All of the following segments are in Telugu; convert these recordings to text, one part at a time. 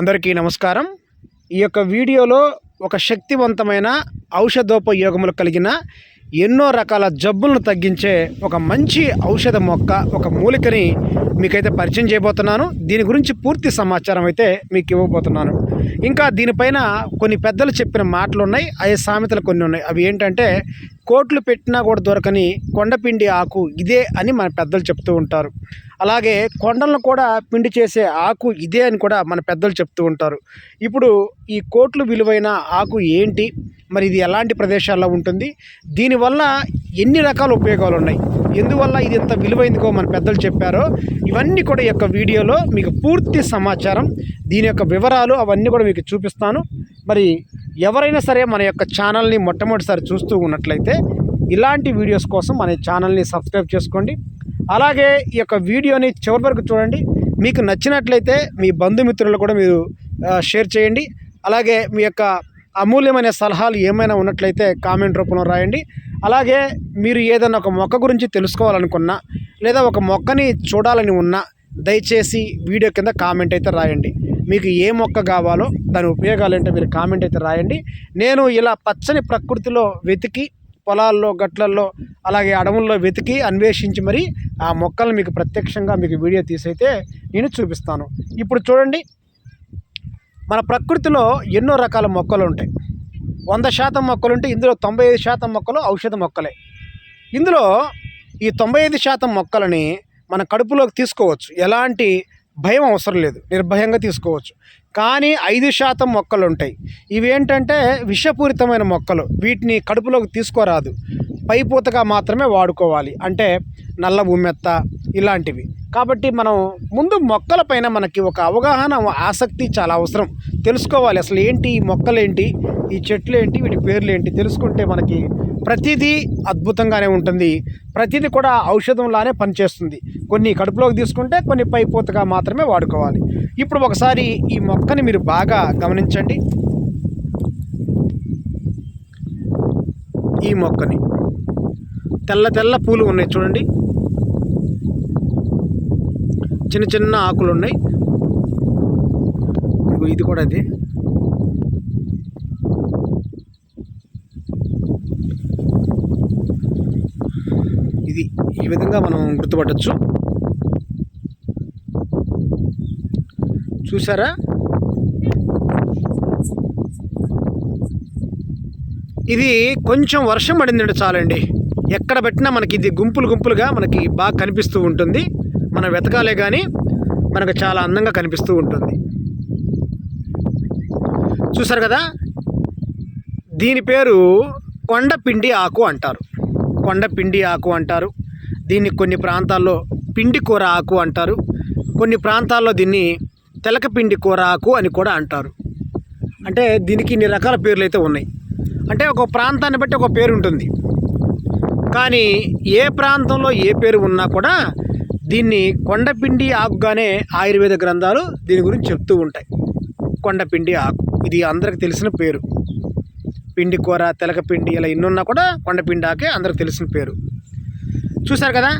అందరికీ నమస్కారం. ఈ యొక్క వీడియోలో ఒక శక్తివంతమైన ఔషధోపయోగములు కలిగిన ఎన్నో రకాల జబ్బులను తగ్గించే ఒక మంచి ఔషధ మొక్క ఒక మూలికని మీకైతే పరిచయం చేయబోతున్నాను. దీని గురించి పూర్తి సమాచారం అయితే మీకు ఇవ్వబోతున్నాను. ఇంకా దీనిపైన కొన్ని పెద్దలు చెప్పిన మాటలు ఉన్నాయి అయ్యే సామెతలు కొన్ని ఉన్నాయి. అవి ఏంటంటే కోట్లు పెట్టినా కూడా దొరకని కొండపిండి ఆకు ఇదే అని మన పెద్దలు చెప్తూ ఉంటారు. అలాగే కొండలను కూడా పిండి చేసే ఆకు ఇదే అని కూడా మన పెద్దలు చెప్తూ ఉంటారు. ఇప్పుడు ఈ కోట్లు విలువైన ఆకు ఏంటి? మరి ఇది ఎలాంటి ప్రదేశాల్లో ఉంటుంది? దీనివల్ల ఎన్ని రకాల ఉపయోగాలు ఉన్నాయి? ఎందువల్ల ఇది ఎంత విలువైందిగో మన పెద్దలు చెప్పారో ఇవన్నీ కూడా ఈ యొక్క వీడియోలో మీకు పూర్తి సమాచారం దీని యొక్క వివరాలు అవన్నీ కూడా మీకు చూపిస్తాను. మరి ఎవరైనా సరే మన యొక్క ఛానల్ని మొట్టమొదటిసారి చూస్తూ ఉన్నట్లయితే ఇలాంటి వీడియోస్ కోసం మన ఛానల్ని సబ్స్క్రైబ్ చేసుకోండి. అలాగే ఈ యొక్క వీడియోని చివరి వరకు చూడండి. మీకు నచ్చినట్లయితే మీ బంధుమిత్రులు కూడా మీరు షేర్ చేయండి. అలాగే మీ యొక్క అమూల్యమైన సలహాలు ఏమైనా ఉన్నట్లయితే కామెంట్ రూపంలో రాయండి. అలాగే మీరు ఏదైనా ఒక మొక్క గురించి తెలుసుకోవాలనుకున్నా లేదా ఒక మొక్కని చూడాలని ఉన్నా దయచేసి వీడియో కింద కామెంట్ అయితే రాయండి. మీకు ఏ మొక్క కావాలో దాని ఉపయోగాలు ఏంటో మీరు కామెంట్ అయితే రాయండి. నేను ఇలా పచ్చని ప్రకృతిలో వెతికి పొలాల్లో గట్లల్లో అలాగే అడవుల్లో వెతికి అన్వేషించి మరి ఆ మొక్కలను మీకు ప్రత్యక్షంగా మీకు వీడియో తీసైతే నేను చూపిస్తాను. ఇప్పుడు చూడండి మన ప్రకృతిలో ఎన్నో రకాల మొక్కలు ఉంటాయి. వంద శాతం మొక్కలు ఉంటే ఇందులో తొంభై ఐదు శాతం మొక్కలు ఔషధ మొక్కలే. ఇందులో ఈ తొంభై ఐదు శాతం మొక్కలని మన కడుపులోకి తీసుకోవచ్చు. ఎలాంటి భయం అవసరం లేదు. నిర్భయంగా తీసుకోవచ్చు. కానీ ఐదు శాతం మొక్కలు ఉంటాయి ఇవి ఏంటంటే విషపూరితమైన మొక్కలు. వీటిని కడుపులోకి తీసుకోరాదు. పైపూతగా మాత్రమే వాడుకోవాలి. అంటే నల్ల ఉమ్మెత్త ఇలాంటివి. కాబట్టి మనం ముందు మొక్కలపైన మనకి ఒక అవగాహన ఆసక్తి చాలా అవసరం. తెలుసుకోవాలి అసలు ఏంటి ఈ ఈ చెట్లు ఏంటి వీటి పేర్లు ఏంటి తెలుసుకుంటే మనకి ప్రతిదీ అద్భుతంగానే ఉంటుంది. ప్రతిదీ కూడా ఔషధంలానే పనిచేస్తుంది. కొన్ని కడుపులోకి తీసుకుంటే కొన్ని పైపోతగా మాత్రమే వాడుకోవాలి. ఇప్పుడు ఒకసారి ఈ మొక్కని మీరు బాగా గమనించండి. ఈ మొక్కని. తెల్ల తెల్ల పూలు ఉన్నాయి చూడండి. చిన్న చిన్న ఆకులు ఉన్నాయి. ఇది కూడా అది. ఇది ఈ విధంగా మనం గుర్తుపట్టచ్చు. చూసారా? ఇది కొంచెం వర్షం పడిందండి చాలండి. ఎక్కడ పెట్టినా మనకి ఇది గుంపులు గుంపులుగా మనకి బాగా కనిపిస్తూ ఉంటుంది. మనం వెతకాలే కానీ మనకు చాలా అందంగా కనిపిస్తూ ఉంటుంది. చూసారు కదా? దీని పేరు కొండపిండి ఆకు అంటారు. కొండపిండి ఆకు అంటారు. దీన్ని కొన్ని ప్రాంతాల్లో పిండి కూర ఆకు అంటారు. కొన్ని ప్రాంతాల్లో దీన్ని తెలకపిండి కూర ఆకు అని కూడా అంటారు. అంటే దీనికి ఇన్ని రకాల పేర్లు అయితే ఉన్నాయి. అంటే ఒక ప్రాంతాన్ని బట్టి ఒక పేరు ఉంటుంది. కానీ ఏ ప్రాంతంలో ఏ పేరు ఉన్నా కూడా దీన్ని కొండపిండి ఆకుగానే ఆయుర్వేద గ్రంథాలు దీని గురించి చెప్తూ ఉంటాయి. కొండపిండి ఆకు. ఇది అందరికి తెలిసిన పేరు. పిండి కూర తెలకపిండి ఇలా ఎన్నున్నా కూడా కొండపిండి ఆకే అందరికి తెలిసిన పేరు. చూశారు కదా?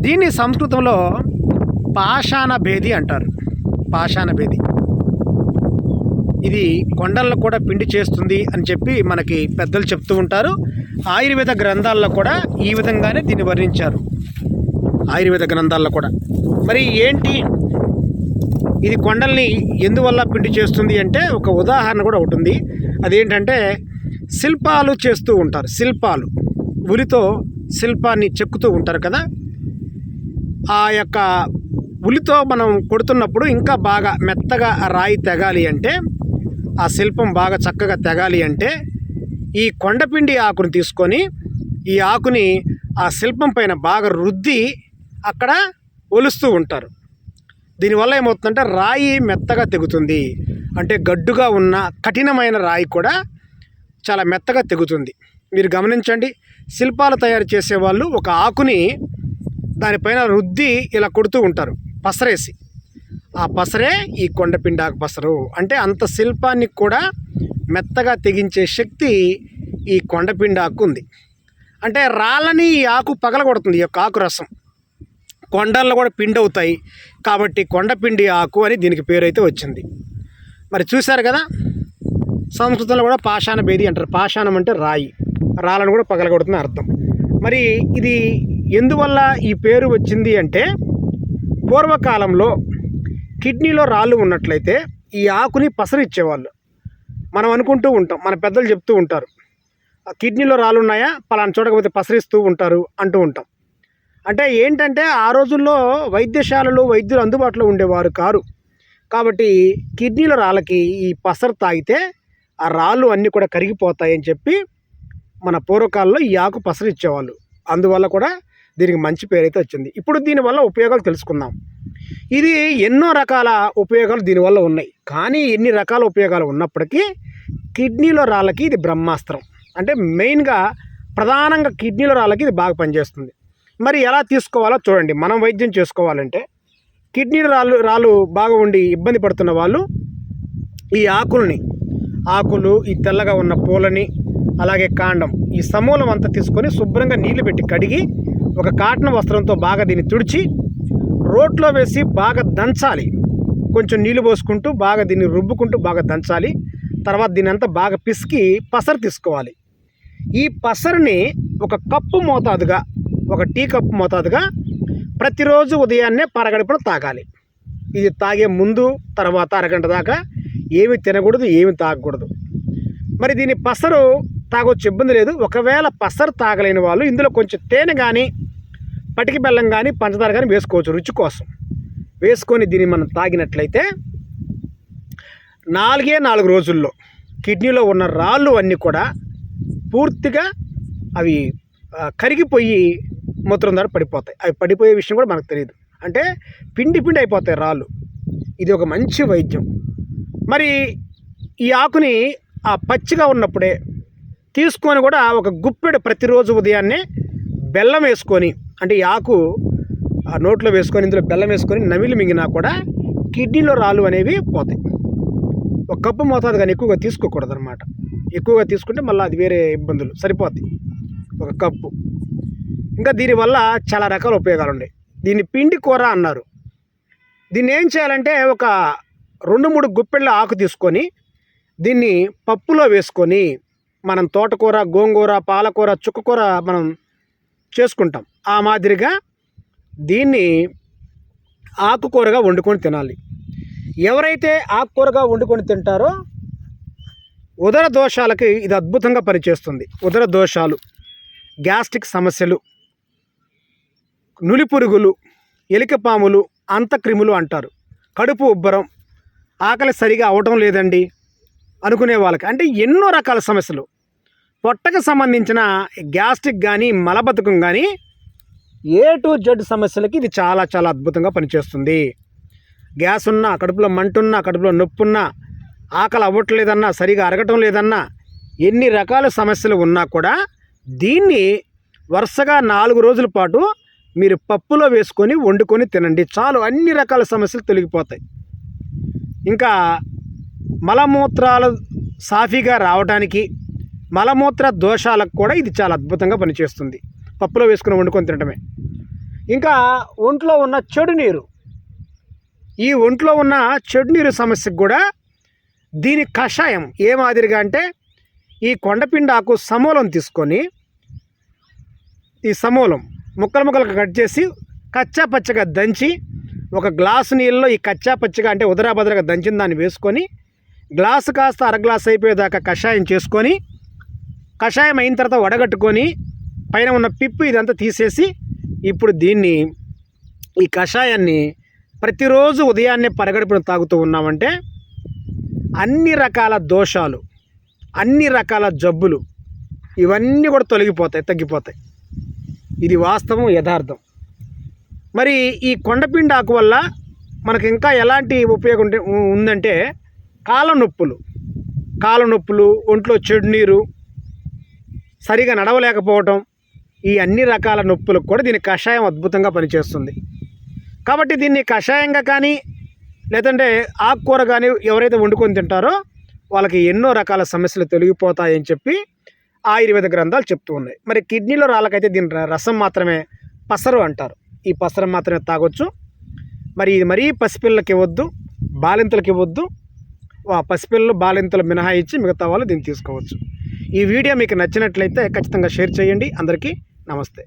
దీన్ని సంస్కృతంలో పాషాణ భేది అంటారు. పాషాణ భేది. ఇది కొండల్లో కూడా పిండి చేస్తుంది అని చెప్పి మనకి పెద్దలు చెప్తూ ఉంటారు. ఆయుర్వేద గ్రంథాల్లో కూడా ఈ విధంగానే దీన్ని వర్ణించారు. ఆయుర్వేద గ్రంథాల్లో కూడా. మరి ఏంటి? ఇది కొండల్ని ఎందువల్ల పిండి చేస్తుంది అంటే ఒక ఉదాహరణ కూడా ఒకటి అదేంటంటే శిల్పాలు చేస్తూ ఉంటారు. శిల్పాలు. ఉలితో శిల్పాన్ని చెక్కుతూ ఉంటారు కదా. ఆ యొక్క ఉలితో మనం కొడుతున్నప్పుడు ఇంకా బాగా మెత్తగా రాయి తెగాలి అంటే ఆ శిల్పం బాగా చక్కగా తెగాలి అంటే ఈ కొండపిండి ఆకుని తీసుకొని ఈ ఆకుని ఆ శిల్పం పైన బాగా రుద్ది అక్కడ ఒలుస్తూ ఉంటారు. దీనివల్ల ఏమవుతుందంటే రాయి మెత్తగా తెగుతుంది. అంటే గడ్డుగా ఉన్న కఠినమైన రాయి కూడా చాలా మెత్తగా తెగుతుంది. మీరు గమనించండి శిల్పాలు తయారు చేసేవాళ్ళు ఒక ఆకుని దానిపైన రుద్ది ఇలా కొడుతూ ఉంటారు పసరేసి. ఆ పసరే ఈ కొండపిండాకు పసరు. అంటే అంత శిల్పాన్ని కూడా మెత్తగా తెగించే శక్తి ఈ కొండపిండాకు ఉంది. అంటే రాళ్ళని ఈ ఆకు పగలగొడుతుంది ఈ యొక్క ఆకు రసం. కొండల్లో కూడా పిండి అవుతాయి కాబట్టి కొండపిండి ఆకు అని దీనికి పేరు అయితే వచ్చింది. మరి చూశారు కదా? సంస్కృతంలో కూడా పాషాణ భేది అంటారు. పాషాణం అంటే రాయి. రాళ్ళను కూడా పగలగొడుతుంది అర్థం. మరి ఇది ఎందువల్ల ఈ పేరు వచ్చింది అంటే పూర్వకాలంలో కిడ్నీలో రాళ్ళు ఉన్నట్లయితే ఈ ఆకుని పసరిచ్చేవాళ్ళు. మనం అనుకుంటూ ఉంటాం మన పెద్దలు చెప్తూ ఉంటారు. "ఆ కిడ్నీలో రాళ్ళు ఉన్నాయా? పలానా చూడకపోతే పసరిస్తూ ఉంటారు అంటూ ఉంటాం. అంటే ఏంటంటే ఆ రోజుల్లో వైద్యశాలలు వైద్యులు అందుబాటులో ఉండేవారు కారు. కాబట్టి కిడ్నీల రాళ్ళకి ఈ పసరు తాగితే ఆ రాళ్ళు అన్నీ కూడా కరిగిపోతాయని చెప్పి మన పూర్వకాలంలో ఈ ఆకు పసరిచ్చేవాళ్ళు. అందువల్ల కూడా దీనికి మంచి పేరైతే వచ్చింది. ఇప్పుడు దీనివల్ల ఉపయోగాలు తెలుసుకుందాం. ఇది ఎన్నో రకాల ఉపయోగాలు దీనివల్ల ఉన్నాయి. కానీ ఎన్ని రకాల ఉపయోగాలు ఉన్నప్పటికీ కిడ్నీలో రాళ్ళకి ఇది బ్రహ్మాస్త్రం. అంటే మెయిన్గా ప్రధానంగా కిడ్నీలో రాళ్ళకి ఇది బాగా పనిచేస్తుంది. మరి ఎలా తీసుకోవాలో చూడండి. మనం వైద్యం చేసుకోవాలంటే కిడ్నీ రాళ్ళు రాళ్ళు బాగా ఉండి ఇబ్బంది పడుతున్న వాళ్ళు ఈ ఆకుల్ని ఆకులు ఈ తెల్లగా ఉన్న పూలని అలాగే కాండం ఈ సమూలం అంతా తీసుకొని శుభ్రంగా నీళ్ళు పెట్టి కడిగి ఒక కాటన్ వస్త్రంతో బాగా దీన్ని తుడిచి రోట్లో వేసి బాగా దంచాలి. కొంచెం నీళ్ళు పోసుకుంటూ బాగా దీన్ని రుబ్బుకుంటూ బాగా దంచాలి. తర్వాత దీని అంతా బాగా పిసికి పసరు తీసుకోవాలి. ఈ పసరుని ఒక కప్పు మోతాదుగా ఒక టీ కప్పు మోతాదుగా ప్రతిరోజు ఉదయాన్నే పరగడుపున తాగాలి. ఇది తాగే ముందు తర్వాత అరగంట దాకా ఏమి తినకూడదు ఏమి తాగకూడదు. మరి దీని పసరు తాగొచ్చు ఇబ్బంది లేదు. ఒకవేళ పసరు తాగలేని వాళ్ళు ఇందులో కొంచెం తేనె కానీ పటికి బెల్లం కానీ పంచదార కానీ వేసుకోవచ్చు రుచి కోసం. వేసుకొని దీన్ని మనం తాగినట్లయితే నాలుగే నాలుగు రోజుల్లో కిడ్నీలో ఉన్న రాళ్ళు అన్నీ కూడా పూర్తిగా అవి కరిగిపోయి మూత్రం ద్వారా పడిపోతాయి. అవి పడిపోయే విషయం కూడా మనకు తెలియదు. అంటే పిండి పిండి అయిపోతాయి రాళ్ళు. ఇది ఒక మంచి వైద్యం. మరి ఈ ఆకుని ఆ పచ్చిగా ఉన్నప్పుడే తీసుకొని కూడా ఒక గుప్పెడు ప్రతిరోజు ఉదయాన్నే బెల్లం వేసుకొని అంటే ఆకు ఆ నోట్లో వేసుకొని ఇందులో బెల్లం వేసుకొని నమిలి మింగినా కూడా కిడ్నీలో రాళ్ళు అనేవి పోతాయి. ఒక కప్పు మోతాదు కానీ ఎక్కువగా తీసుకోకూడదు అనమాట ఎక్కువగా తీసుకుంటే మళ్ళీ అది వేరే ఇబ్బందులు. సరిపోద్ది ఒక కప్పు. ఇంకా దీనివల్ల చాలా రకాల ఉపయోగాలు ఉన్నాయి. దీన్ని పిండి కూర అన్నారు. దీన్ని ఏం చేయాలంటే ఒక రెండు మూడు గుప్పెళ్ళ ఆకు తీసుకొని దీన్ని పప్పులో వేసుకొని మనం తోటకూర గోంగూర పాలకూర చుక్కకూర మనం చేసుకుంటాం. ఆ మాదిరిగా దీన్ని ఆకుకూరగా వండుకొని తినాలి. ఎవరైతే ఆకుకూరగా వండుకొని తింటారో ఉదర దోషాలకి ఇది అద్భుతంగా పనిచేస్తుంది. ఉదర దోషాలు గ్యాస్ట్రిక్ సమస్యలు నులిపురుగులు ఎలికపాములు అంతక్రిములు అంటారు. కడుపు ఉబ్బరం ఆకలి సరిగా అవటం లేదండి అనుకునే వాళ్ళకి. అంటే ఎన్నో రకాల సమస్యలు. పొట్టకు సంబంధించిన గ్యాస్ట్రిక్ కానీ మలబద్ధకం కానీ ఏ టు జెడ్ సమస్యలకి ఇది చాలా చాలా అద్భుతంగా పనిచేస్తుంది. గ్యాస్ ఉన్నా కడుపులో మంటున్నా కడుపులో నొప్పున్నా ఆకలి అవ్వట్లేదన్నా సరిగా అరగటం లేదన్నా ఎన్ని రకాల సమస్యలు ఉన్నా కూడా దీన్ని వరుసగా నాలుగు రోజుల పాటు మీరు పప్పులో వేసుకొని వండుకొని తినండి. చాలు అన్ని రకాల సమస్యలు తొలగిపోతాయి. ఇంకా మలమూత్రాలు సాఫీగా రావడానికి మలమూత్ర దోషాలకు కూడా ఇది చాలా అద్భుతంగా పనిచేస్తుంది. పప్పులో వేసుకుని వండుకొని తినడమే ఇంకా ఒంట్లో ఉన్న చెడు నీరు. ఈ ఒంట్లో ఉన్న చెడు నీరు సమస్యకు కూడా దీని కషాయం ఏ మాదిరిగా అంటే ఈ కొండపిండాకు సమూలం తీసుకొని ఈ సమూలం ముక్కలు ముక్కలకు కట్ చేసి కచ్చా పచ్చగా దంచి ఒక గ్లాసు నీళ్ళలో ఈ కచ్చా పచ్చగా అంటే ఉదరాబదరగా దంచిన దాన్ని వేసుకొని గ్లాసు కాస్త అర గ్లాస్ అయిపోయేదాకా కషాయం చేసుకొని కషాయం అయిన తర్వాత వడగట్టుకొని పైన ఉన్న పిప్పు ఇదంతా తీసేసి ఇప్పుడు దీన్ని ఈ కషాయాన్ని ప్రతిరోజు ఉదయాన్నే పరగడుపున తాగుతూ ఉన్నామంటే అన్ని రకాల దోషాలు అన్ని రకాల జబ్బులు ఇవన్నీ కూడా తొలగిపోతాయి తగ్గిపోతాయి. ఇది వాస్తవం యథార్థం. మరి ఈ కొండపిండి ఆకు వల్ల మనకు ఇంకా ఎలాంటి ఉపయోగం ఉందంటే కాళ్ళ నొప్పులు. కాళ్ళ నొప్పులు ఒంట్లో చెడు నీరు సరిగా నడవలేకపోవటం ఈ అన్ని రకాల నొప్పులకు కూడా దీని కషాయం అద్భుతంగా పనిచేస్తుంది. కాబట్టి దీన్ని కషాయంగా కానీ లేదంటే ఆకుకూర కానీ ఎవరైతే వండుకొని తింటారో వాళ్ళకి ఎన్నో రకాల సమస్యలు తొలగిపోతాయని చెప్పి ఆయుర్వేద గ్రంథాలు చెప్తూ ఉన్నాయి. మరి కిడ్నీలో రాళ్ళకైతే దీని రసం మాత్రమే పసరు అంటారు. ఈ పసరం మాత్రమే తాగొచ్చు. మరి ఇది మరీ పసిపిల్లలకి ఇవ్వద్దు బాలింతలకి ఇవ్వద్దు. ఆ పసిపిల్లలు బాలింతలు మినహాయించి మిగతా వాళ్ళు దీన్ని తీసుకోవచ్చు. ఈ వీడియో మీకు నచ్చినట్లయితే ఖచ్చితంగా షేర్ చేయండి. అందరికీ నమస్తే.